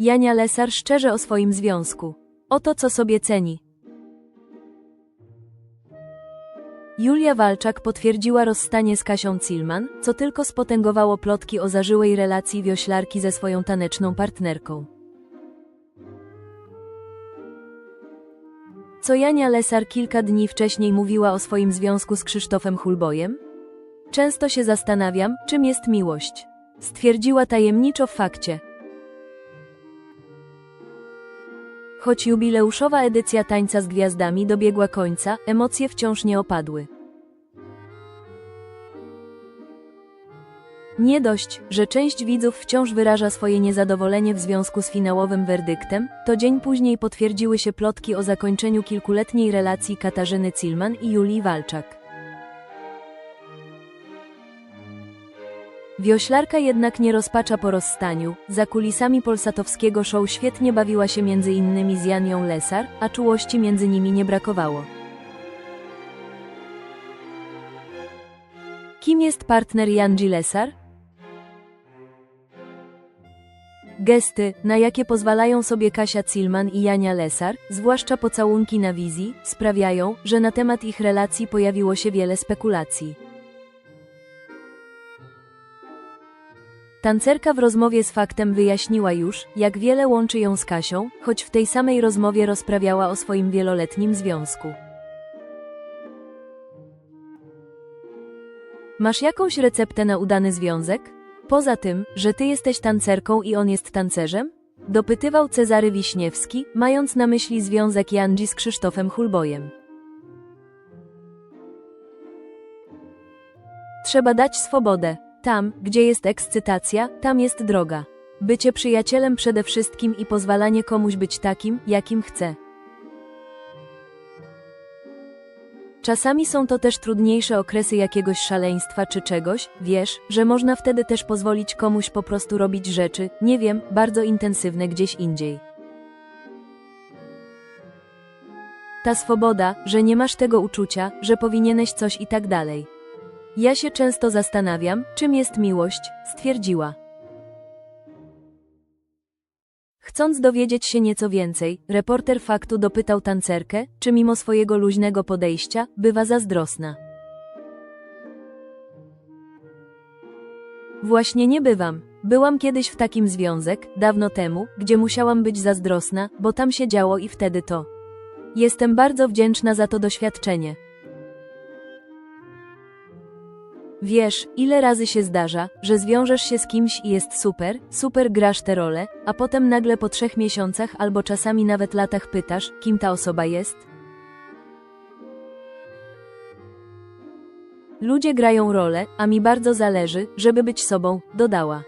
Jania Lesar szczerze o swoim związku. O to, co sobie ceni. Julia Walczak potwierdziła rozstanie z Kasią Cilman, co tylko spotęgowało plotki o zażyłej relacji wioślarki ze swoją taneczną partnerką. Co Jania Lesar kilka dni wcześniej mówiła o swoim związku z Krzysztofem Hulbojem? Często się zastanawiam, czym jest miłość. Stwierdziła tajemniczo w fakcie. Choć jubileuszowa edycja Tańca z Gwiazdami dobiegła końca, emocje wciąż nie opadły. Nie dość, że część widzów wciąż wyraża swoje niezadowolenie w związku z finałowym werdyktem, to dzień później potwierdziły się plotki o zakończeniu kilkuletniej relacji Katarzyny Cilman i Julii Walczak. Wioślarka jednak nie rozpacza po rozstaniu. Za kulisami polsatowskiego show świetnie bawiła się między innymi z Janią Lesar, a czułości między nimi nie brakowało. Kim jest partner Janji Lesar? Gesty, na jakie pozwalają sobie Kasia Cilman i Jania Lesar, zwłaszcza pocałunki na wizji, sprawiają, że na temat ich relacji pojawiło się wiele spekulacji. Tancerka w rozmowie z faktem wyjaśniła już, jak wiele łączy ją z Kasią, choć w tej samej rozmowie rozprawiała o swoim wieloletnim związku. Masz jakąś receptę na udany związek? Poza tym, że ty jesteś tancerką i on jest tancerzem? Dopytywał Cezary Wiśniewski, mając na myśli związek Janji z Krzysztofem Hulbojem. Trzeba dać swobodę. Tam, gdzie jest ekscytacja, tam jest droga. Bycie przyjacielem przede wszystkim i pozwalanie komuś być takim, jakim chce. Czasami są to też trudniejsze okresy jakiegoś szaleństwa czy czegoś, wiesz, że można wtedy też pozwolić komuś po prostu robić rzeczy, nie wiem, bardzo intensywne gdzieś indziej. Ta swoboda, że nie masz tego uczucia, że powinieneś coś i tak dalej. Ja się często zastanawiam, czym jest miłość, stwierdziła. Chcąc dowiedzieć się nieco więcej, reporter faktu dopytał tancerkę, czy mimo swojego luźnego podejścia, bywa zazdrosna. Właśnie nie bywam. Byłam kiedyś w takim związek, dawno temu, gdzie musiałam być zazdrosna, bo tam się działo i wtedy to. Jestem bardzo wdzięczna za to doświadczenie. Wiesz, ile razy się zdarza, że zwiążesz się z kimś i jest super, super grasz tę rolę, a potem nagle po trzech miesiącach albo czasami nawet latach pytasz, kim ta osoba jest? Ludzie grają rolę, a mi bardzo zależy, żeby być sobą, dodała.